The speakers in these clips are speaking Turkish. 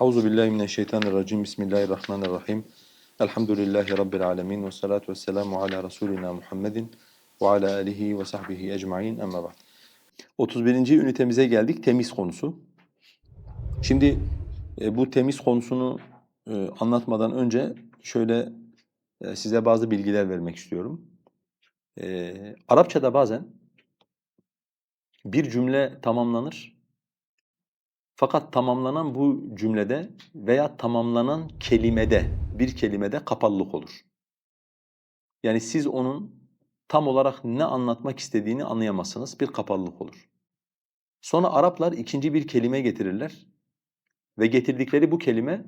Euzu billahi mineşşeytanirracim. Bismillahirrahmanirrahim. Elhamdülillahi rabbil alamin ve salatu vesselamu ala rasulina Muhammedin ve ala alihi ve sahbihi ecmaîn. Amma ba'd. 31. ünitemize geldik. Temiz konusu. Şimdi e, bu temiz konusunu e, anlatmadan önce şöyle e, size bazı bilgiler vermek istiyorum. Arapçada bazen bir cümle tamamlanır. Fakat tamamlanan bu cümlede veya tamamlanan kelimede, bir kelimede kapalılık olur. Yani siz onun tam olarak ne anlatmak istediğini anlayamazsınız, bir kapalılık olur. Sonra Araplar ikinci bir kelime getirirler ve getirdikleri bu kelime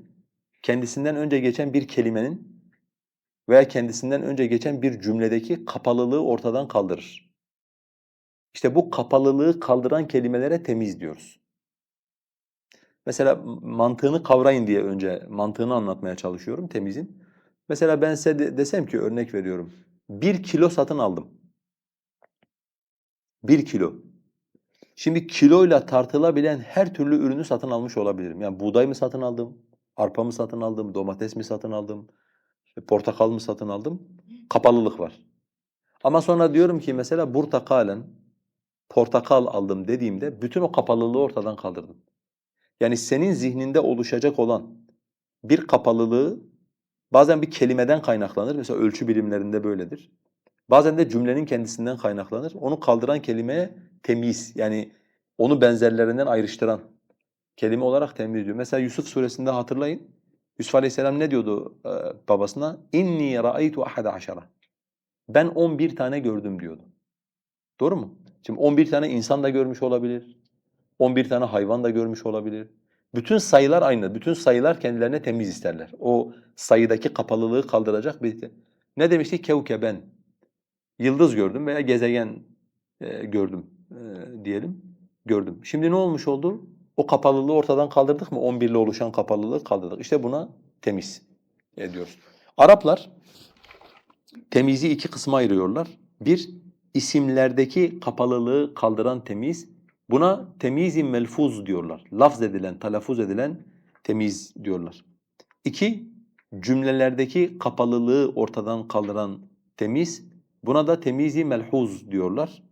kendisinden önce geçen bir kelimenin veya kendisinden önce geçen bir cümledeki kapalılığı ortadan kaldırır. İşte bu kapalılığı kaldıran kelimelere temiz diyoruz. Mesela mantığını kavrayın diye önce mantığını anlatmaya çalışıyorum temizin. Mesela ben size de desem ki örnek veriyorum. Bir kilo satın aldım. Bir kilo. Şimdi kiloyla tartılabilen her türlü ürünü satın almış olabilirim. Yani buğday mı satın aldım, arpa mı satın aldım, domates mi satın aldım, portakal mı satın aldım? Kapalılık var. Ama sonra diyorum ki mesela burtakalen portakal aldım dediğimde bütün o kapalılığı ortadan kaldırdım. Yani senin zihninde oluşacak olan bir kapalılığı bazen bir kelimeden kaynaklanır. Mesela ölçü birimlerinde böyledir. Bazen de cümlenin kendisinden kaynaklanır. Onu kaldıran kelimeye temiz yani onu benzerlerinden ayrıştıran kelime olarak temiz diyor. Mesela Yusuf suresinde hatırlayın. Yusuf Aleyhisselam ne diyordu e, babasına? İnni ra'aytu ahada aşara. Ben 11 tane gördüm diyordu. Doğru mu? Şimdi 11 tane insan da görmüş olabilir. 11 tane hayvan da görmüş olabilir. Bütün sayılar aynı. Bütün sayılar kendilerine temiz isterler. O sayıdaki kapalılığı kaldıracak bir... Ne demiştik? Kevkeben. Yıldız gördüm veya gezegen e, gördüm e, diyelim. Gördüm. Şimdi ne olmuş oldu? O kapalılığı ortadan kaldırdık mı? 11 ile oluşan kapalılığı kaldırdık. İşte buna temiz ediyoruz. Araplar temizi iki kısma ayırıyorlar. Bir, isimlerdeki kapalılığı kaldıran temiz. Buna temiz-i melfuz diyorlar. Lafz edilen, telaffuz edilen temiz diyorlar. İki, cümlelerdeki kapalılığı ortadan kaldıran temiz. Buna da temiz-i melhuz diyorlar.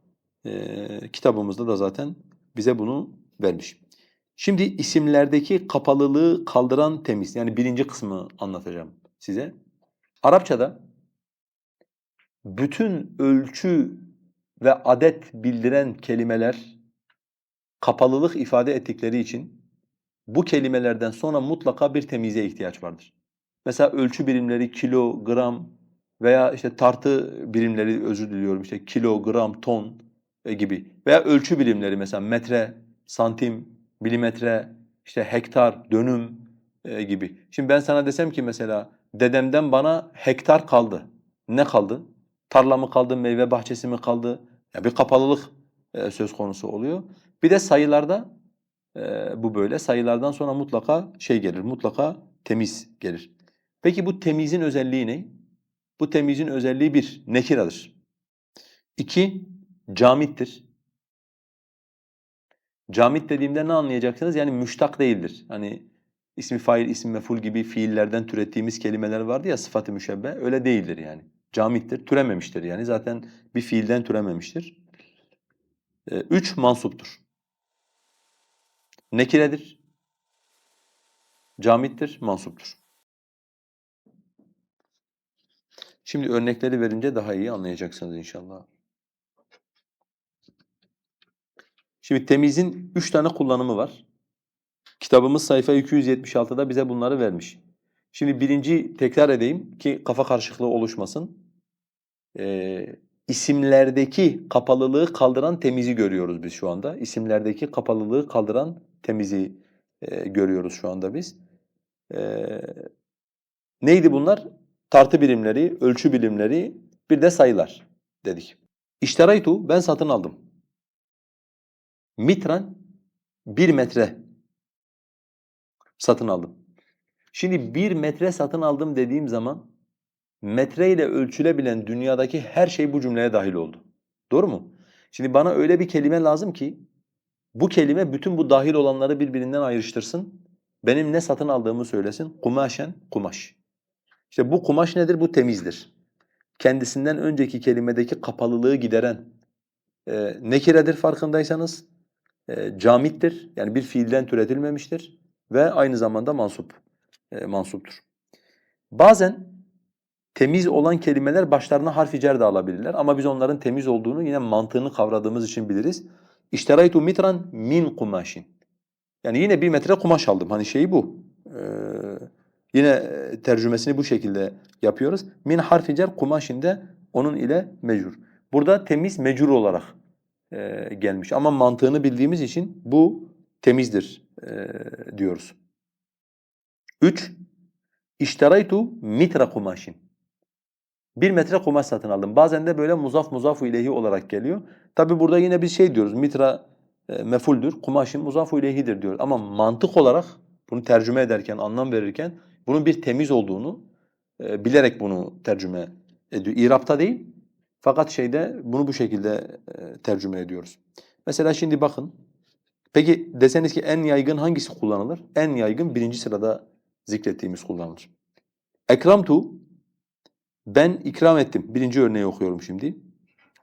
Ee, kitabımızda da zaten bize bunu vermiş. Şimdi isimlerdeki kapalılığı kaldıran temiz. Yani birinci kısmı anlatacağım size. Arapçada bütün ölçü ve adet bildiren kelimeler kapalılık ifade ettikleri için bu kelimelerden sonra mutlaka bir temize ihtiyaç vardır. Mesela ölçü birimleri kilo, gram veya işte tartı birimleri özür diliyorum işte kilo, gram, ton e, gibi veya ölçü birimleri mesela metre, santim, milimetre, işte hektar, dönüm e, gibi. Şimdi ben sana desem ki mesela dedemden bana hektar kaldı. Ne kaldı? Tarla mı kaldı, meyve bahçesi mi kaldı? Ya bir kapalılık e, söz konusu oluyor. Bir de sayılarda e, bu böyle. Sayılardan sonra mutlaka şey gelir, mutlaka temiz gelir. Peki bu temizin özelliği ne? Bu temizin özelliği bir, nekiradır. İki, camittir. Camit dediğimde ne anlayacaksınız? Yani müştak değildir. Hani ismi fail, isim meful gibi fiillerden türettiğimiz kelimeler vardı ya sıfat-ı müşebbe. Öyle değildir yani. Camittir, türememiştir yani. Zaten bir fiilden türememiştir. Ee, üç, mansuptur. Nekiredir. Camittir, mansuptur. Şimdi örnekleri verince daha iyi anlayacaksınız inşallah. Şimdi temizin üç tane kullanımı var. Kitabımız sayfa 276'da bize bunları vermiş. Şimdi birinci tekrar edeyim ki kafa karışıklığı oluşmasın. Ee, isimlerdeki kapalılığı kaldıran temizi görüyoruz biz şu anda. İsimlerdeki kapalılığı kaldıran temizi e, görüyoruz şu anda biz. E, neydi bunlar? Tartı birimleri, ölçü birimleri, bir de sayılar dedik. İşteraytu, ben satın aldım. Mitran, bir metre satın aldım. Şimdi bir metre satın aldım dediğim zaman metre ile ölçülebilen dünyadaki her şey bu cümleye dahil oldu. Doğru mu? Şimdi bana öyle bir kelime lazım ki bu kelime bütün bu dahil olanları birbirinden ayrıştırsın benim ne satın aldığımı söylesin. Kumaşen, kumaş. İşte bu kumaş nedir? Bu temizdir. Kendisinden önceki kelimedeki kapalılığı gideren e, nekiredir farkındaysanız. E, camittir. Yani bir fiilden türetilmemiştir. Ve aynı zamanda mansup. E, mansuptur. Bazen temiz olan kelimeler başlarına harf-i cer de alabilirler. Ama biz onların temiz olduğunu yine mantığını kavradığımız için biliriz. İşteraytu mitran min kumaşin. Yani yine bir metre kumaş aldım. Hani şeyi bu. Ee, yine e, tercümesini bu şekilde yapıyoruz. Min harfi cer kumaşin de onun ile mecrur. Burada temiz mecrur olarak e, gelmiş. Ama mantığını bildiğimiz için bu temizdir e, diyoruz. Üç, işteraytu mitra kumaşin. Bir metre kumaş satın aldım. Bazen de böyle muzaf muzafu ileyhi olarak geliyor. Tabi burada yine bir şey diyoruz. Mitra e, mefuldür, kumaşın muzafu ileyhidir diyoruz. Ama mantık olarak bunu tercüme ederken, anlam verirken bunun bir temiz olduğunu e, bilerek bunu tercüme ediyor. İrapta değil. Fakat şeyde bunu bu şekilde e, tercüme ediyoruz. Mesela şimdi bakın. Peki deseniz ki en yaygın hangisi kullanılır? En yaygın birinci sırada zikrettiğimiz kullanılır. Ekramtu ben ikram ettim. Birinci örneği okuyorum şimdi.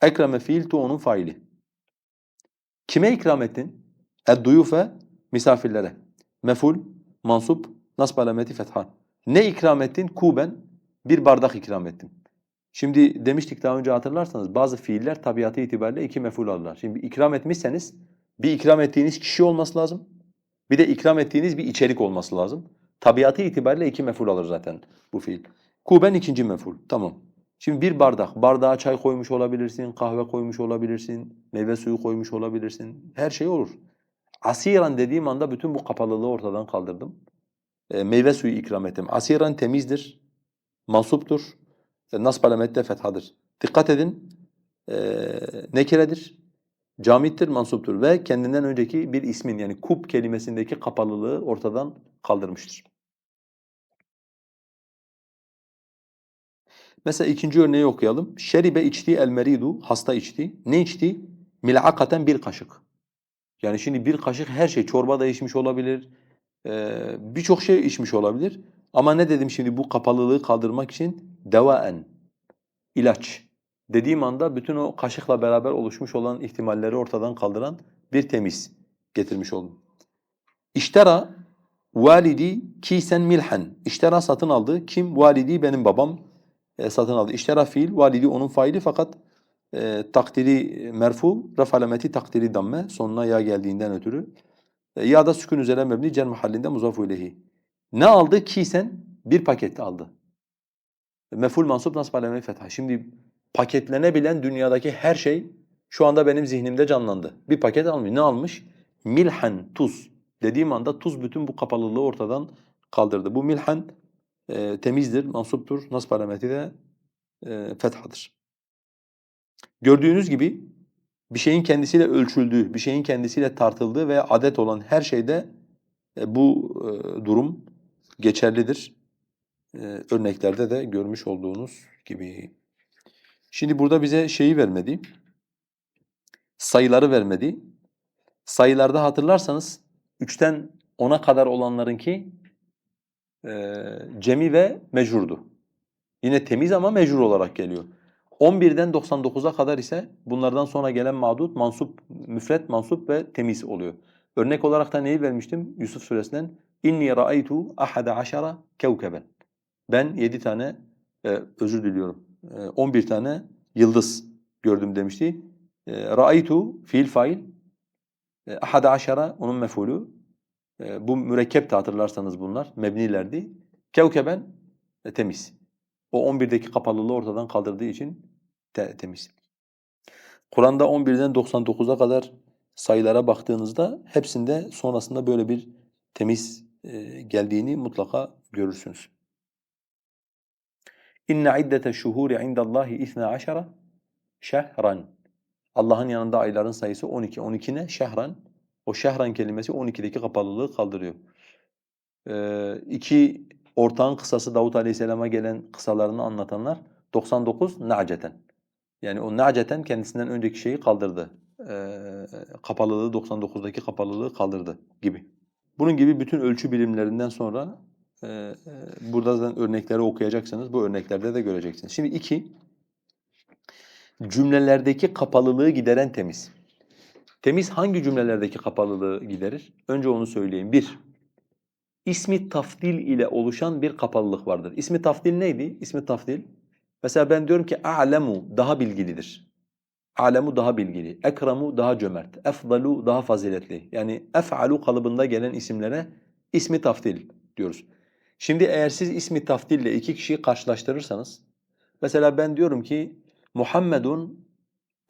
Ekreme fiil tu onun faili. Kime ikram ettin? Edduyufe misafirlere. Meful, mansup, nasb alameti fetha. Ne ikram ettin? Kuben bir bardak ikram ettin. Şimdi demiştik daha önce hatırlarsanız bazı fiiller tabiatı itibariyle iki meful alırlar. Şimdi ikram etmişseniz bir ikram ettiğiniz kişi olması lazım. Bir de ikram ettiğiniz bir içerik olması lazım. Tabiatı itibariyle iki meful alır zaten bu fiil. Kuben ikinci meful. Tamam. Şimdi bir bardak, bardağa çay koymuş olabilirsin, kahve koymuş olabilirsin, meyve suyu koymuş olabilirsin. Her şey olur. Asiran dediğim anda bütün bu kapalılığı ortadan kaldırdım. E, meyve suyu ikram ettim. Asiran temizdir, mansuptur. E, nasb alamette fethadır. Dikkat edin. E, nekiredir, camittir, mansuptur ve kendinden önceki bir ismin yani kub kelimesindeki kapalılığı ortadan kaldırmıştır. Mesela ikinci örneği okuyalım. Şeribe içti el meridu, hasta içti. Ne içti? Mil'akaten bir kaşık. Yani şimdi bir kaşık her şey, çorba da içmiş olabilir, birçok şey içmiş olabilir. Ama ne dedim şimdi bu kapalılığı kaldırmak için? Devaen, ilaç. Dediğim anda bütün o kaşıkla beraber oluşmuş olan ihtimalleri ortadan kaldıran bir temiz getirmiş oldum. İştera validi kisen milhen. İştera satın aldı. Kim? Validi benim babam e, satın aldı. İştera fiil, validi onun faili fakat e, takdiri merfu, raf alameti takdiri damme sonuna ya geldiğinden ötürü. E, ya da sükun üzere mebni cer mahallinde muzafu ileyhi. Ne aldı? Kisen bir paket aldı. Meful mansup nasb alemi fetha. Şimdi paketlenebilen dünyadaki her şey şu anda benim zihnimde canlandı. Bir paket almış. Ne almış? Milhan, tuz. Dediğim anda tuz bütün bu kapalılığı ortadan kaldırdı. Bu milhan e, temizdir, mansuptur. Nasb alameti de e, fethadır. Gördüğünüz gibi bir şeyin kendisiyle ölçüldüğü, bir şeyin kendisiyle tartıldığı veya adet olan her şeyde e, bu e, durum geçerlidir. E, örneklerde de görmüş olduğunuz gibi. Şimdi burada bize şeyi vermedi, sayıları vermedi. Sayılarda hatırlarsanız üçten ona kadar olanlarınki e, cemi ve mecrurdu. Yine temiz ama mecrur olarak geliyor. 11'den 99'a kadar ise bunlardan sonra gelen mağdut, mansup, müfret, mansup ve temiz oluyor. Örnek olarak da neyi vermiştim Yusuf suresinden? İnni ra'aytu ahada aşara kevkeben. Ben yedi tane, e, özür diliyorum, e, 11 tane yıldız gördüm demişti. E, ra'aytu fiil fail, e, ahada onun mefulü. E, bu mürekkep de hatırlarsanız bunlar mebnilerdi. Kevkeben e, temiz. O 11'deki kapalılığı ortadan kaldırdığı için te temiz. Kur'an'da 11'den 99'a kadar sayılara baktığınızda hepsinde sonrasında böyle bir temiz e, geldiğini mutlaka görürsünüz. İnne iddete şuhuri indallahi isna aşara şehran. Allah'ın yanında ayların sayısı 12. 12 ne? Şehran. O şehran kelimesi 12'deki kapalılığı kaldırıyor. Ee, iki ortağın kısası Davut Aleyhisselam'a gelen kısalarını anlatanlar 99 na'ceten. Yani o na'ceten kendisinden önceki şeyi kaldırdı. Ee, kapalılığı 99'daki kapalılığı kaldırdı gibi. Bunun gibi bütün ölçü bilimlerinden sonra e, burada zaten örnekleri okuyacaksınız. Bu örneklerde de göreceksiniz. Şimdi iki, cümlelerdeki kapalılığı gideren temiz. Temiz hangi cümlelerdeki kapalılığı giderir? Önce onu söyleyeyim. Bir, ismi tafdil ile oluşan bir kapalılık vardır. İsmi tafdil neydi? İsmi tafdil. Mesela ben diyorum ki a'lemu daha bilgilidir. A'lemu daha bilgili, ekremu daha cömert, efdalu daha faziletli. Yani ef'alu kalıbında gelen isimlere ismi tafdil diyoruz. Şimdi eğer siz ismi tafdille iki kişiyi karşılaştırırsanız, mesela ben diyorum ki Muhammedun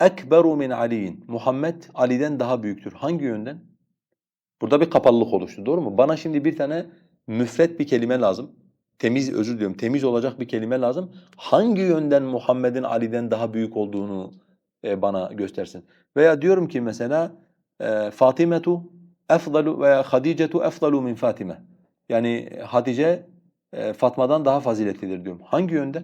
ekberu min Ali'in. Muhammed Ali'den daha büyüktür. Hangi yönden? Burada bir kapalılık oluştu, doğru mu? Bana şimdi bir tane müfret bir kelime lazım. Temiz, özür diliyorum, temiz olacak bir kelime lazım. Hangi yönden Muhammed'in Ali'den daha büyük olduğunu e, bana göstersin. Veya diyorum ki mesela e, Fatimetu efdalu veya Hadicetu efdalu min Fatime. Yani Hatice e, Fatma'dan daha faziletlidir diyorum. Hangi yönden?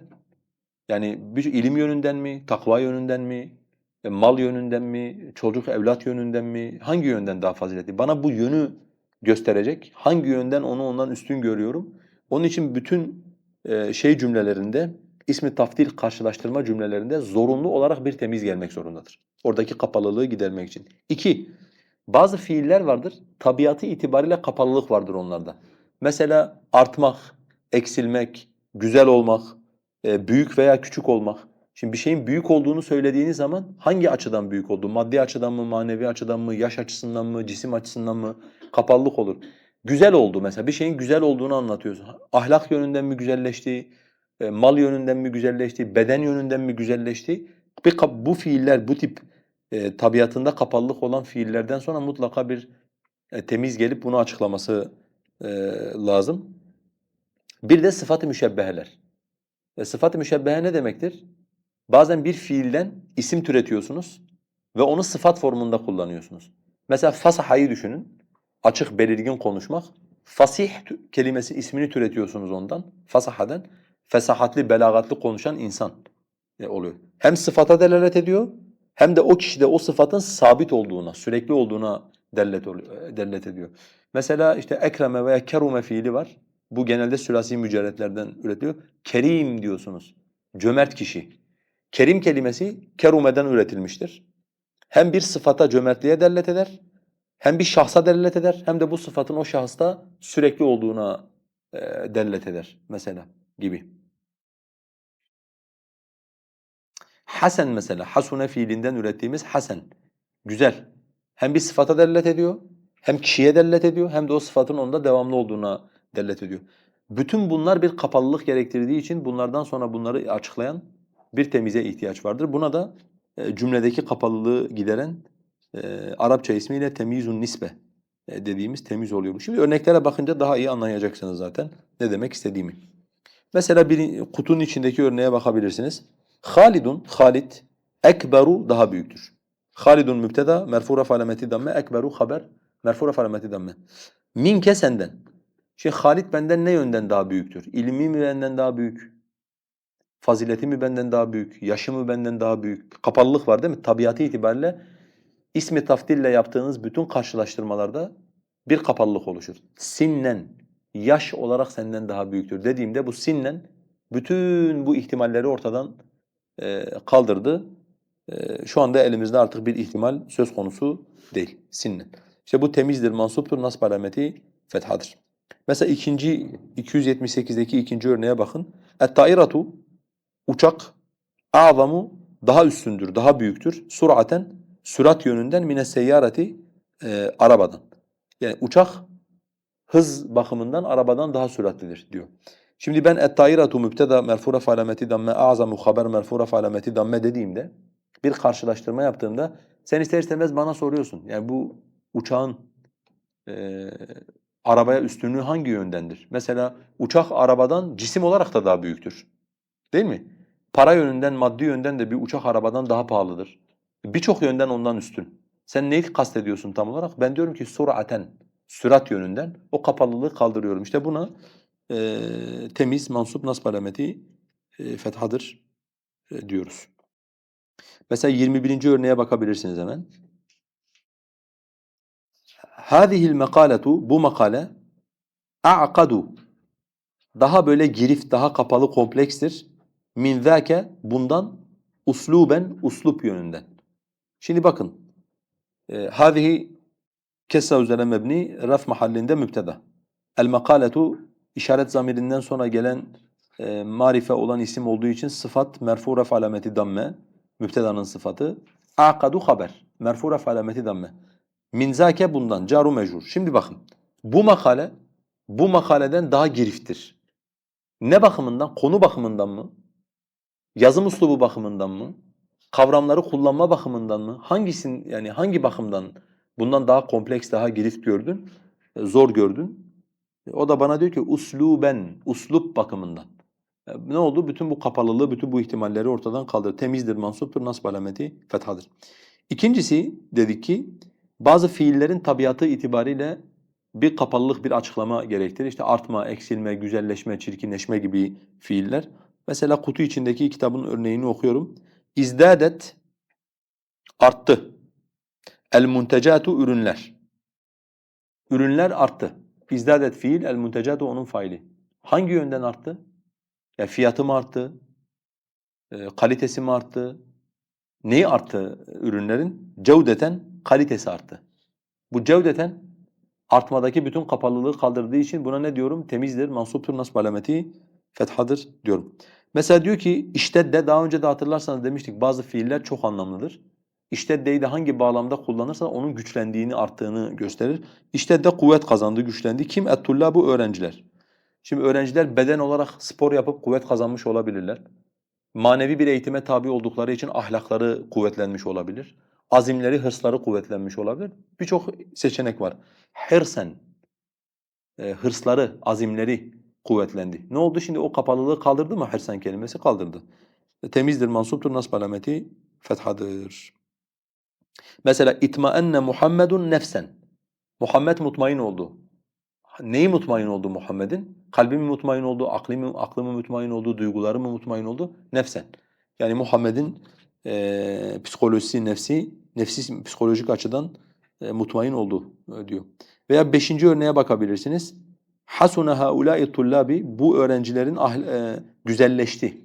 Yani bir ilim yönünden mi, takva yönünden mi, e, mal yönünden mi, çocuk evlat yönünden mi? Hangi yönden daha faziletli? Bana bu yönü gösterecek. Hangi yönden onu ondan üstün görüyorum? Onun için bütün e, şey cümlelerinde ismi taftil karşılaştırma cümlelerinde zorunlu olarak bir temiz gelmek zorundadır. Oradaki kapalılığı gidermek için. İki, bazı fiiller vardır, tabiatı itibariyle kapalılık vardır onlarda. Mesela artmak, eksilmek, güzel olmak, e, büyük veya küçük olmak. Şimdi bir şeyin büyük olduğunu söylediğiniz zaman hangi açıdan büyük olduğu? Maddi açıdan mı, manevi açıdan mı, yaş açısından mı, cisim açısından mı? Kapalılık olur. Güzel oldu mesela, bir şeyin güzel olduğunu anlatıyorsun. Ahlak yönünden mi güzelleşti, e, mal yönünden mi güzelleşti, beden yönünden mi güzelleşti? Bir bu fiiller, bu tip e, tabiatında kapalılık olan fiillerden sonra mutlaka bir e, temiz gelip bunu açıklaması e, lazım. Bir de sıfat-ı müşebbeheler. E, sıfat-ı müşebbehe ne demektir? Bazen bir fiilden isim türetiyorsunuz ve onu sıfat formunda kullanıyorsunuz. Mesela fasahayı düşünün. Açık, belirgin konuşmak. Fasih kelimesi ismini türetiyorsunuz ondan, fasahaden fesahatli, belagatli konuşan insan e, oluyor. Hem sıfata delalet ediyor hem de o kişide o sıfatın sabit olduğuna, sürekli olduğuna delalet, oluyor, delalet ediyor. Mesela işte ekreme veya kerume fiili var. Bu genelde sülasi mücerretlerden üretiliyor. Kerim diyorsunuz. Cömert kişi. Kerim kelimesi kerumeden üretilmiştir. Hem bir sıfata cömertliğe delalet eder, hem bir şahsa delalet eder, hem de bu sıfatın o şahısta sürekli olduğuna e, delalet eder mesela gibi. Hasen mesela, hasune fiilinden ürettiğimiz hasen, güzel. Hem bir sıfata delalet ediyor, hem kişiye delalet ediyor, hem de o sıfatın onda devamlı olduğuna delalet ediyor. Bütün bunlar bir kapalılık gerektirdiği için bunlardan sonra bunları açıklayan bir temize ihtiyaç vardır. Buna da e, cümledeki kapalılığı gideren e, Arapça ismiyle temizun nisbe e, dediğimiz temiz oluyor. Şimdi örneklere bakınca daha iyi anlayacaksınız zaten ne demek istediğimi. Mesela bir kutunun içindeki örneğe bakabilirsiniz. Halidun, Halid, ekberu daha büyüktür. Halidun mübteda, merfu raf alameti damme, ekberu haber, merfu raf alameti damme. Minke senden. Şimdi Halid benden ne yönden daha büyüktür? İlmi mi benden daha büyük? Fazileti mi benden daha büyük? Yaşı mı benden daha büyük? Kapalılık var değil mi? Tabiatı itibariyle ismi tafdille yaptığınız bütün karşılaştırmalarda bir kapalılık oluşur. Sinnen, yaş olarak senden daha büyüktür dediğimde bu sinnen bütün bu ihtimalleri ortadan e, kaldırdı. E, şu anda elimizde artık bir ihtimal söz konusu değil. Sinnen. İşte bu temizdir, mansuptur, nasb alameti fethadır. Mesela ikinci 278'deki ikinci örneğe bakın. Et-tairatu uçak a'zamu daha üstündür, daha büyüktür. Suraten sürat yönünden mine seyyareti e, arabadan. Yani uçak hız bakımından arabadan daha süratlidir diyor. Şimdi ben et-tairatu mübteda merfura falameti damme a'zamu haber merfura falameti damme dediğimde bir karşılaştırma yaptığımda sen ister istemez bana soruyorsun. Yani bu uçağın e, arabaya üstünlüğü hangi yöndendir? Mesela uçak arabadan cisim olarak da daha büyüktür. Değil mi? Para yönünden, maddi yönden de bir uçak arabadan daha pahalıdır. Birçok yönden ondan üstün. Sen neyi kastediyorsun tam olarak? Ben diyorum ki suraten, sürat yönünden o kapalılığı kaldırıyorum. İşte buna e, temiz, mansup, nasb alameti e, fethadır e, diyoruz. Mesela 21. örneğe bakabilirsiniz hemen. Hâzihil mekâletu bu makale a'kadu daha böyle girift, daha kapalı komplekstir. Min zâke bundan usluben, uslup yönünden. Şimdi bakın. E, hâzihi kessa üzerine mebni, raf mahallinde mübteda. El makaletu işaret zamirinden sonra gelen e, marife olan isim olduğu için sıfat merfu raf alameti damme, mübtedanın sıfatı. Aqadu haber, merfu raf alameti damme. Min zâke bundan, caru mecrur. Şimdi bakın, bu makale, bu makaleden daha giriftir. Ne bakımından? Konu bakımından mı? Yazım uslubu bakımından mı? Kavramları kullanma bakımından mı? Hangisin yani hangi bakımdan bundan daha kompleks, daha girift gördün? E, Zor gördün? E, O da bana diyor ki usluben, uslup bakımından. E, Ne oldu? Bütün bu kapalılığı, bütün bu ihtimalleri ortadan kaldırır. Temizdir, mansuptur, nasb alameti fethadır. İkincisi dedik ki bazı fiillerin tabiatı itibariyle bir kapalılık, bir açıklama gerektirir. İşte artma, eksilme, güzelleşme, çirkinleşme gibi fiiller. Mesela kutu içindeki kitabın örneğini okuyorum. İzdadet arttı. El muntecatu ürünler. Ürünler arttı. İzdadet fiil, el muntecatu onun faili. Hangi yönden arttı? Ya fiyatı mı arttı? E, kalitesi mi arttı? Neyi arttı ürünlerin? Cevdeten kalitesi arttı. Bu cevdeten artmadaki bütün kapalılığı kaldırdığı için buna ne diyorum? Temizdir, mansuptur, nasb alameti fethadır diyorum. Mesela diyor ki iştedde daha önce de hatırlarsanız demiştik bazı fiiller çok anlamlıdır. İşteddeyi de hangi bağlamda kullanırsa onun güçlendiğini, arttığını gösterir. İştedde kuvvet kazandı, güçlendi. Kim? Ettulla bu öğrenciler. Şimdi öğrenciler beden olarak spor yapıp kuvvet kazanmış olabilirler. Manevi bir eğitime tabi oldukları için ahlakları kuvvetlenmiş olabilir. Azimleri, hırsları kuvvetlenmiş olabilir. Birçok seçenek var. Hırsen, e, hırsları, azimleri kuvvetlendi. Ne oldu şimdi o kapalılığı kaldırdı mı hırsen kelimesi? Kaldırdı. E, Temizdir, mansuptur, nasb alameti fethadır. Mesela itmaenne Muhammedun nefsen. Muhammed mutmain oldu. Neyi mutmain oldu Muhammed'in? Kalbi mi mutmain oldu, aklı mı, aklı mı mutmain oldu, duyguları mı mutmain oldu? Nefsen. Yani Muhammed'in eee psikolojisi, nefsi, nefsi psikolojik açıdan e, mutmain oldu e, diyor. Veya beşinci örneğe bakabilirsiniz. Hasuna haula'i tullabi bu öğrencilerin ahl e, güzelleşti.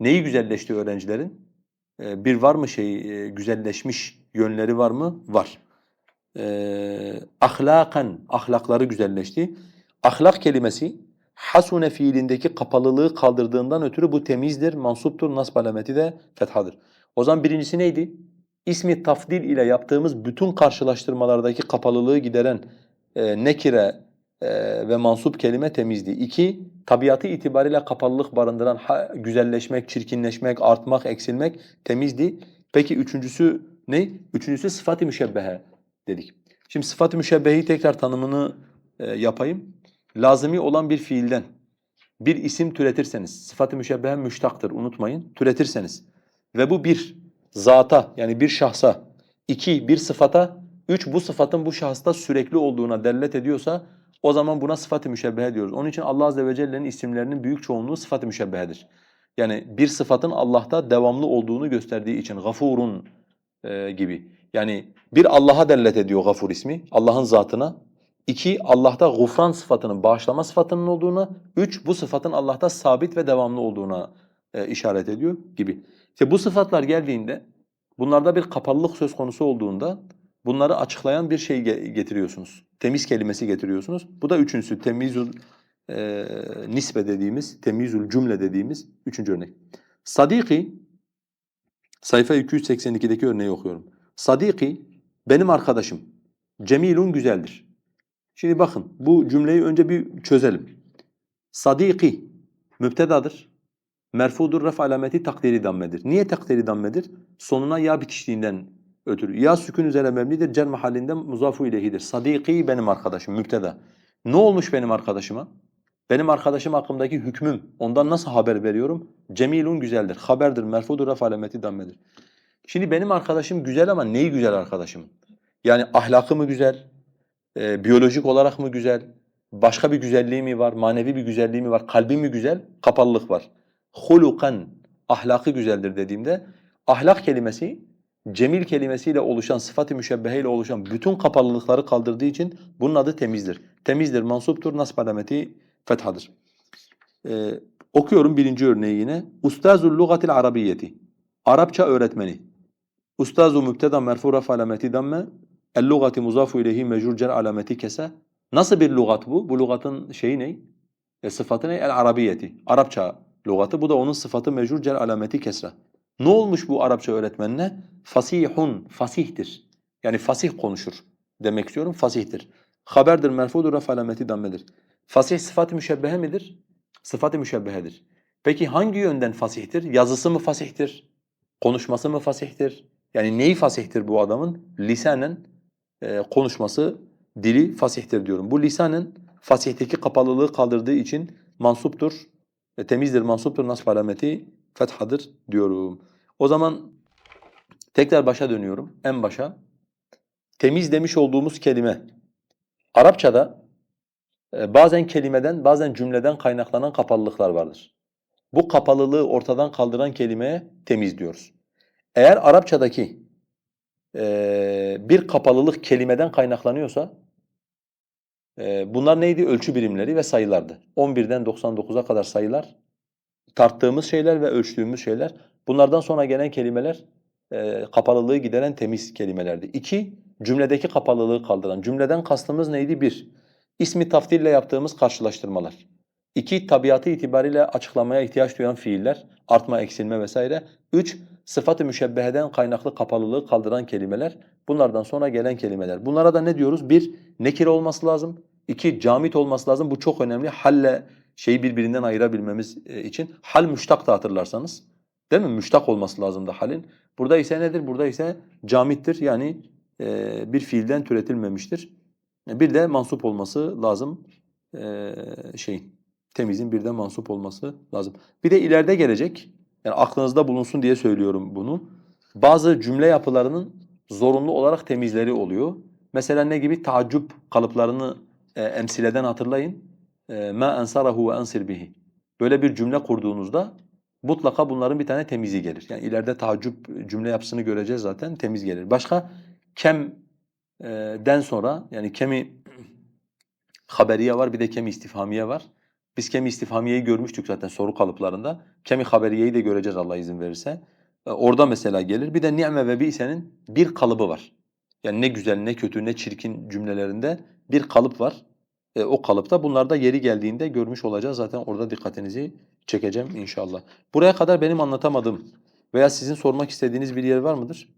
Neyi güzelleşti öğrencilerin? E, bir var mı şey e, güzelleşmiş yönleri var mı? Var. E, ahlakan ahlakları güzelleşti. Ahlak kelimesi hasune fiilindeki kapalılığı kaldırdığından ötürü bu temizdir, mansuptur, nasb alameti de fethadır. O zaman birincisi neydi? İsmi tafdil ile yaptığımız bütün karşılaştırmalardaki kapalılığı gideren e, nekire e, ve mansup kelime temizdi. İki, tabiatı itibariyle kapalılık barındıran güzelleşmek, çirkinleşmek, artmak, eksilmek temizdi. Peki üçüncüsü ne? Üçüncüsü sıfat-ı müşebbehe dedik. Şimdi sıfat-ı müşebbeheyi tekrar tanımını e, yapayım. Lazımi olan bir fiilden bir isim türetirseniz, sıfat-ı müşebbehe müştaktır unutmayın, türetirseniz ve bu bir zata yani bir şahsa, iki bir sıfata, üç bu sıfatın bu şahısta sürekli olduğuna delalet ediyorsa o zaman buna sıfat-ı müşebbehe diyoruz. Onun için Allah azze ve celle'nin isimlerinin büyük çoğunluğu sıfat-ı müşebbehedir. Yani bir sıfatın Allah'ta devamlı olduğunu gösterdiği için gafurun e, gibi. Yani bir Allah'a delalet ediyor gafur ismi, Allah'ın zatına. İki, Allah'ta gufran sıfatının, bağışlama sıfatının olduğuna. Üç, bu sıfatın Allah'ta sabit ve devamlı olduğuna e, işaret ediyor gibi. İşte bu sıfatlar geldiğinde, bunlarda bir kapalılık söz konusu olduğunda bunları açıklayan bir şey ge- getiriyorsunuz. Temiz kelimesi getiriyorsunuz. Bu da üçüncüsü, temizül e, nisbe dediğimiz, temizül cümle dediğimiz üçüncü örnek. Sadiki, sayfa 282'deki örneği okuyorum. Sadiki, benim arkadaşım. Cemilun güzeldir. Şimdi bakın bu cümleyi önce bir çözelim. Sadiki müptedadır. Merfudur ref alameti takdiri dammedir. Niye takdiri dammedir? Sonuna ya bitiştiğinden ötürü. Ya sükun üzerine mebnidir, cer mahallinde muzafu ileyhidir. Sadiki benim arkadaşım, müpteda. Ne olmuş benim arkadaşıma? Benim arkadaşım hakkındaki hükmüm, ondan nasıl haber veriyorum? Cemilun güzeldir, haberdir, merfudur ref alameti dammedir. Şimdi benim arkadaşım güzel ama neyi güzel arkadaşım? Yani ahlakı mı güzel, e, biyolojik olarak mı güzel, başka bir güzelliği mi var, manevi bir güzelliği mi var, kalbi mi güzel, kapalılık var. Hulukan, ahlakı güzeldir dediğimde, ahlak kelimesi cemil kelimesiyle oluşan, sıfat-ı müşebbehe ile oluşan bütün kapalılıkları kaldırdığı için bunun adı temizdir. Temizdir, mansuptur, nasb alameti fethadır. Ee, okuyorum birinci örneği yine. Ustazul lugatil arabiyeti. Arapça öğretmeni. Ustazu mübteda merfu raf alameti damme. El lugati muzafu ileyhi mecrur cer alameti kese. Nasıl bir lugat bu? Bu lugatın şeyi ne? E, sıfatı ne? El arabiyeti. Arapça lugatı. Bu da onun sıfatı mecrur cer alameti kesra. Ne olmuş bu Arapça öğretmenine? Fasihun, fasihtir. Yani fasih konuşur demek istiyorum, fasihtir. Haberdir, merfudur, raf alameti dammedir. Fasih sıfat-ı müşebbehe midir? Sıfat-ı müşebbehedir. Peki hangi yönden fasihtir? Yazısı mı fasihtir? Konuşması mı fasihtir? Yani neyi fasihtir bu adamın? Lisanen e, konuşması, dili fasihtir diyorum. Bu lisanen fasihteki kapalılığı kaldırdığı için mansuptur, e, temizdir, mansuptur, nasb alameti fethadır diyorum. O zaman tekrar başa dönüyorum, en başa. Temiz demiş olduğumuz kelime, Arapçada e, bazen kelimeden, bazen cümleden kaynaklanan kapalılıklar vardır. Bu kapalılığı ortadan kaldıran kelimeye temiz diyoruz. Eğer Arapçadaki e, bir kapalılık kelimeden kaynaklanıyorsa, e, bunlar neydi? Ölçü birimleri ve sayılardı. 11'den 99'a kadar sayılar, tarttığımız şeyler ve ölçtüğümüz şeyler. Bunlardan sonra gelen kelimeler e, kapalılığı gideren temiz kelimelerdi. İki, cümledeki kapalılığı kaldıran. Cümleden kastımız neydi? Bir, ismi tafdille yaptığımız karşılaştırmalar. İki, tabiatı itibariyle açıklamaya ihtiyaç duyan fiiller, artma, eksilme vesaire. Üç, sıfat-ı müşebbeheden kaynaklı kapalılığı kaldıran kelimeler. Bunlardan sonra gelen kelimeler. Bunlara da ne diyoruz? Bir, nekir olması lazım. İki, camit olması lazım. Bu çok önemli. Halle şeyi birbirinden ayırabilmemiz e, için. Hal müştak da hatırlarsanız. Değil mi? Müştak olması lazım da halin. Burada ise nedir? Burada ise camittir. Yani e, bir fiilden türetilmemiştir. E, Bir de mansup olması lazım şeyin. Temizin bir de mansup olması lazım. Bir de ileride gelecek. Yani aklınızda bulunsun diye söylüyorum bunu. Bazı cümle yapılarının zorunlu olarak temizleri oluyor. Mesela ne gibi? Taaccüp kalıplarını e, emsileden hatırlayın. E, ma ensarahu ve ensir bihi. Böyle bir cümle kurduğunuzda mutlaka bunların bir tane temizi gelir. Yani ileride taaccüp cümle yapısını göreceğiz zaten temiz gelir. Başka kem e, den sonra yani kemi haberiye var bir de kemi istifhamiye var. Biz kemi istifhamiyeyi görmüştük zaten soru kalıplarında. Kemi haberiyeyi de göreceğiz Allah izin verirse. E, orada mesela gelir. Bir de ni'me ve bi'senin bir kalıbı var. Yani ne güzel, ne kötü, ne çirkin cümlelerinde bir kalıp var. E, o kalıpta bunlar da yeri geldiğinde görmüş olacağız. Zaten orada dikkatinizi çekeceğim inşallah. Buraya kadar benim anlatamadığım veya sizin sormak istediğiniz bir yer var mıdır?